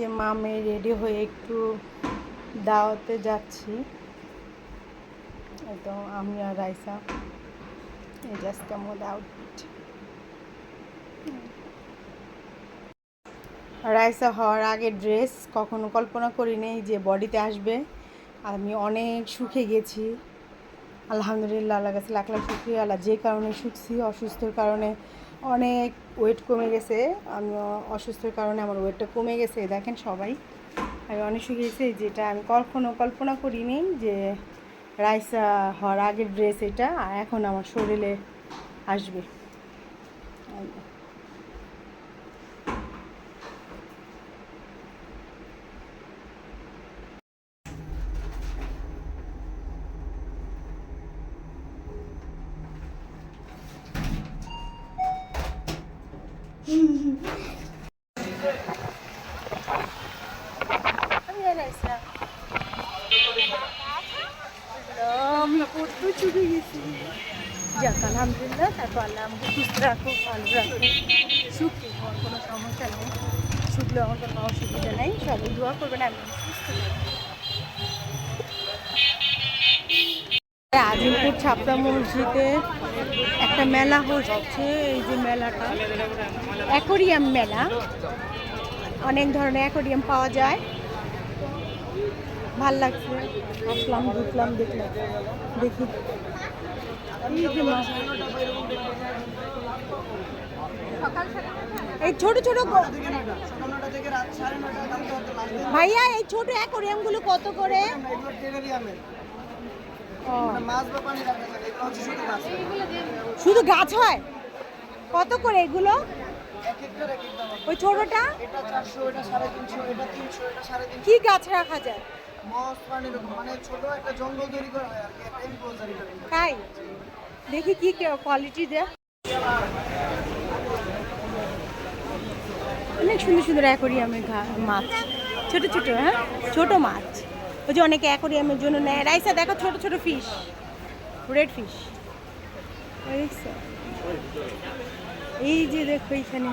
যে মা মামে রেডি হয়ে একটু দাওয়াতে যাচ্ছি। তো আমি আর রাইসা, এই জাস্ট আমার আউটফিট রাইসা হওয়ার আগে ড্রেস কখনো কল্পনা করিনি যে বডিতে আসবে। আমি অনেক সুখে গেছি। আলহামদুলিল্লাহ আল্লাহ কাছে লাখ লাখ শুক্রিয়া। আল্লাহ যে কারণে শুকছি অসুস্থর কারণে অনেক ওয়েট কমে গেছে। আমি অসুস্থর কারণে আমার ওয়েটটা কমে গেছে দেখেন সবাই। আমি অনেক শিখেছি যেটা আমি কখনো কল্পনা করিনি যে রাইসা হওয়ার আগের ড্রেস এটা, আর এখন আমার শরীরে আসবে। আমি কত ছুটে গেছি আলহামদুলিল্লাহ তারপর আল্লাহ আমাকে সুস্থ রাখুক ভালো রাখুক সুখী আমার কোনো সমস্যা নেই শুকলে আমার কোনো অসুবিধা নেই সবাই দোয়া করবেন আমি সুস্থ আজিমপুর ছাপড়া মসজিদে একটা মেলা হচ্ছে, এই যে মেলাটা। অ্যাকোরিয়াম মেলা। অনেক ধরনের অ্যাকোরিয়াম পাওয়া যায়। ভালো লাগছে। আসলাম, ঢুকলাম, দেখলাম। দেখি। এই ছোট ছোট ভাইয়া, এই ছোট অ্যাকোরিয়ামগুলো কত করে? শুধু গাছ হয়। কত করে এগুলো? ওই ছোটটা? কি গাছ রাখা যায়? মানে ছোট একটা জঙ্গল তৈরি করা আর কি একটা enclosure এটার। তাই? দেখি কি কোয়ালিটি দেয়। অনেক সুন্দর সুন্দর অ্যাকোরিয়ামের মাছ। ছোট ছোট হ্যাঁ? ছোট মাছ। ওই যে অনেকে অ্যাকোরিয়ামের জন্য নেয়। রাইসা, দেখো ছোট ছোট ফিশ রেড ফিশ এই যে দেখো এইখানে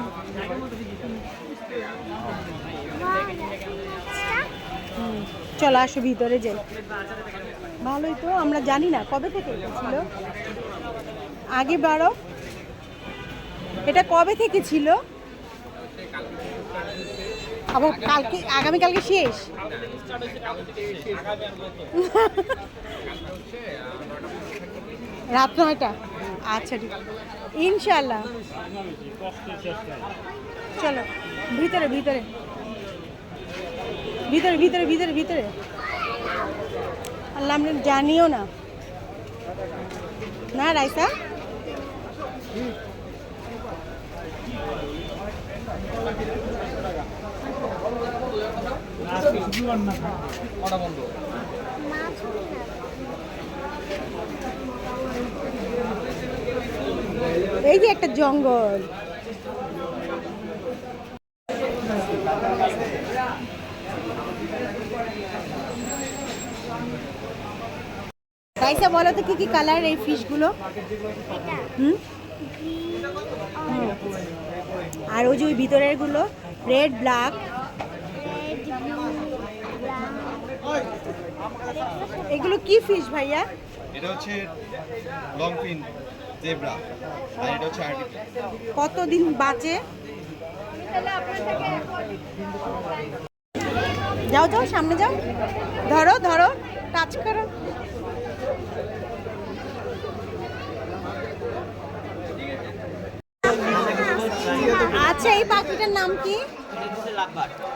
চলো আসো ভিতরে যাই। ভালোই তো, আমরা জানি না কবে থেকে ছিল। আগে বারো এটা কবে থেকে ছিল? আবার কালকে, আগামীকালকে শেষ? রাত নয়টা? আচ্ছা ঠিক ইনশাল্লাহ চলো, ভিতরে ভিতরে। ভিতরে ভিতরে ভিতরে ভিতরে। আল্লাহ আমরা জানিও না। না, রাইসা? এই যে একটা জঙ্গল। রাইসা বলো তো কি কি কালার এই ফিশগুলো হুম। আর ওই যে ওই ভিতরেরগুলো রেড ব্ল্যাক এগুলো কি ফিশ ভাইয়া? এটা হচ্ছে লং পিন জেব্রা আর এটা হচ্ছে কতদিন বাঁচে? যাও যাও সামনে যাও। ধরো ধরো টাচ করো। আচ্ছা এই পাখিটার নাম কি?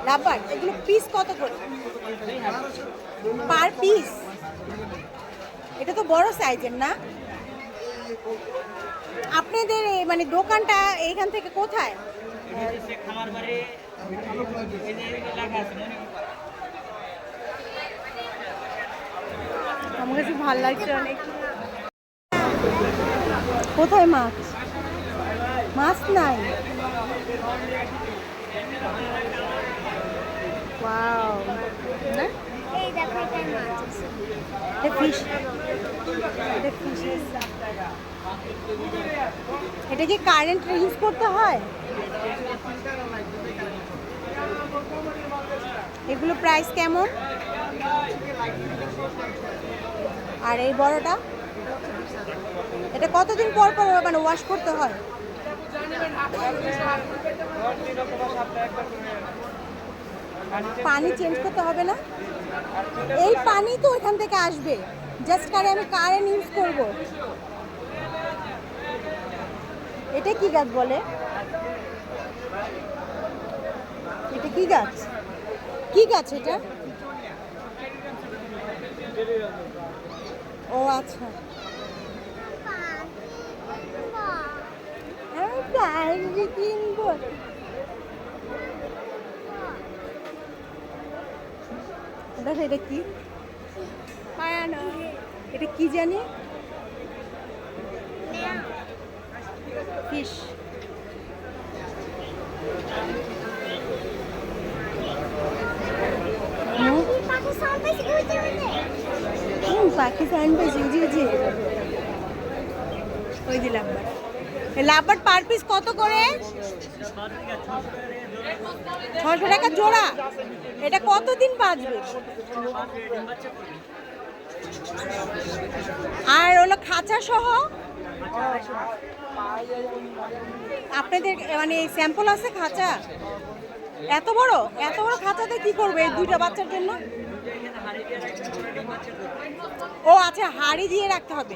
লাভবার। এগুলো পিস কত করে? পার পিস এটা তো বড় সাইজের না? আপনাদের মানে দোকানটা এইখান থেকে কোথায়? আমার কাছে ভালো লাগছে অনেক। কোথায় মাছ? মাছ নাই? ওয়াও না এই দেখো এটার মাছ আছে। এটা ফিশ এটা ফিশ এটা কি কারেন্ট ইউজ করতে হয়? এগুলো প্রাইস কেমন? আর এই বড়টা? এটা কতদিন পর পর মানে ওয়াশ করতে হয়? পানি চেঞ্জ করতে হবে না? এই পানি তো ওইখান থেকে আসবে। জাস্ট কারে আমি কারেন্ট ইউজ করব। এটা কি গাছ বলে? এটা কি গাছ? কি গাছ এটা? ও আচ্ছা। গাড়ি কিনবো দাদা এটা কি? এটা কি জানি? ফিশ পাকিস্তান পেয়েছি উজি উজি ওই দিলাম লাভবার পার পিস কত করে? ছশো টাকা জোড়া। এটা কতদিন বাঁচবে? আর হলো খাঁচা সহ? আপনাদের মানে স্যাম্পল আছে খাঁচা? এত বড়? এত বড় খাঁচাতে কি করবে এই দুইটা বাচ্চার জন্য? ও আচ্ছা হাড়ি দিয়ে রাখতে হবে।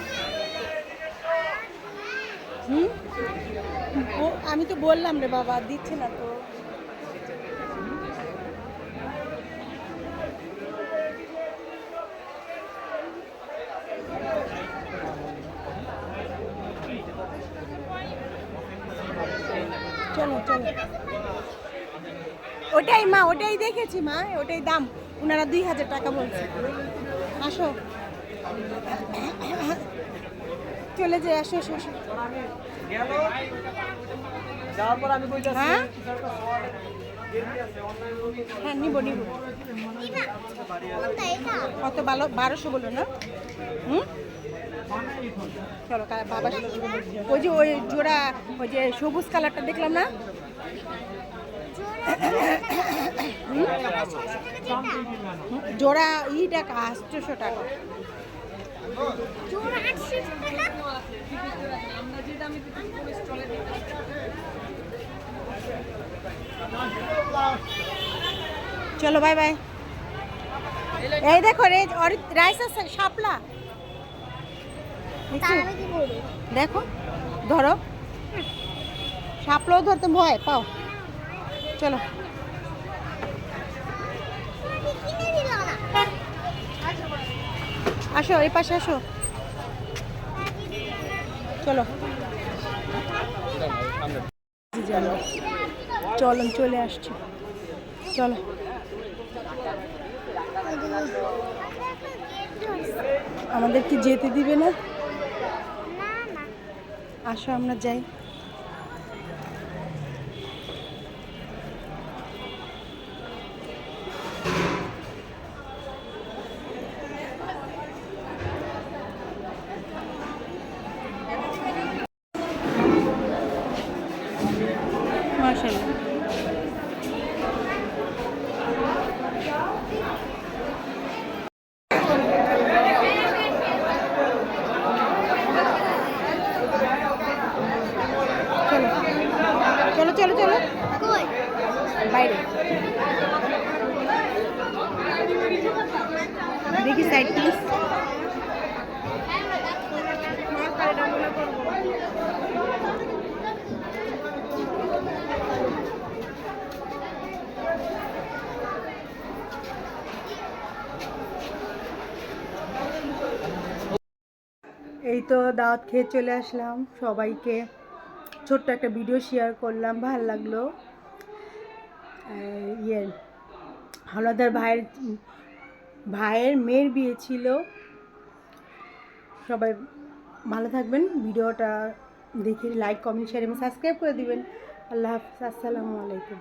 হুম? আমি তো বললাম রে বাবা, দিচ্ছে না তো। ওটাই মা, ওটাই দেখেছি মা, ওটাই দাম। ওনারা দুই হাজার টাকা বলছে। আসো। চলে যাই আসো আসো আসো। হ্যাঁ? হ্যাঁ নিবো নিবো। কত ভালো, বারোশো বলল না। হুম? চলো বাবা ওই যে, ওই জোড়া, ওই যে সবুজ কালারটা দেখলাম না? জোড়া ই টাকা টাকা। চলো বাই বাই এই দেখো রে রাইস আছে শাপলা। দেখো ধরো। শাপলাও ধরতে ভয় পাও। চলো আমি কিনে দিলাম না আসো, এই পাশে আসো। চলো। চলন চলে আসছি। চলো। আমাদের কি যেতে দিবে না? আসো, আমরা যাই মাশাআল্লাহ চলো চলো চলো চলো কই বাইরে দেখি সাইড প্লিজ এই তো দাওয়াত খেয়ে চলে আসলাম। সবাইকে ছোট্ট একটা ভিডিও শেয়ার করলাম, ভালো লাগল। ইয়ে হাওলাদার ভাইয়ের ভাইয়ের মেয়ের বিয়ে ছিল। সবাই ভালো থাকবেন ভিডিওটা দেখে লাইক কমেন্ট শেয়ার এবং সাবস্ক্রাইব করে দিবেন। আল্লাহ হাফিজ, আসসালামু আলাইকুম।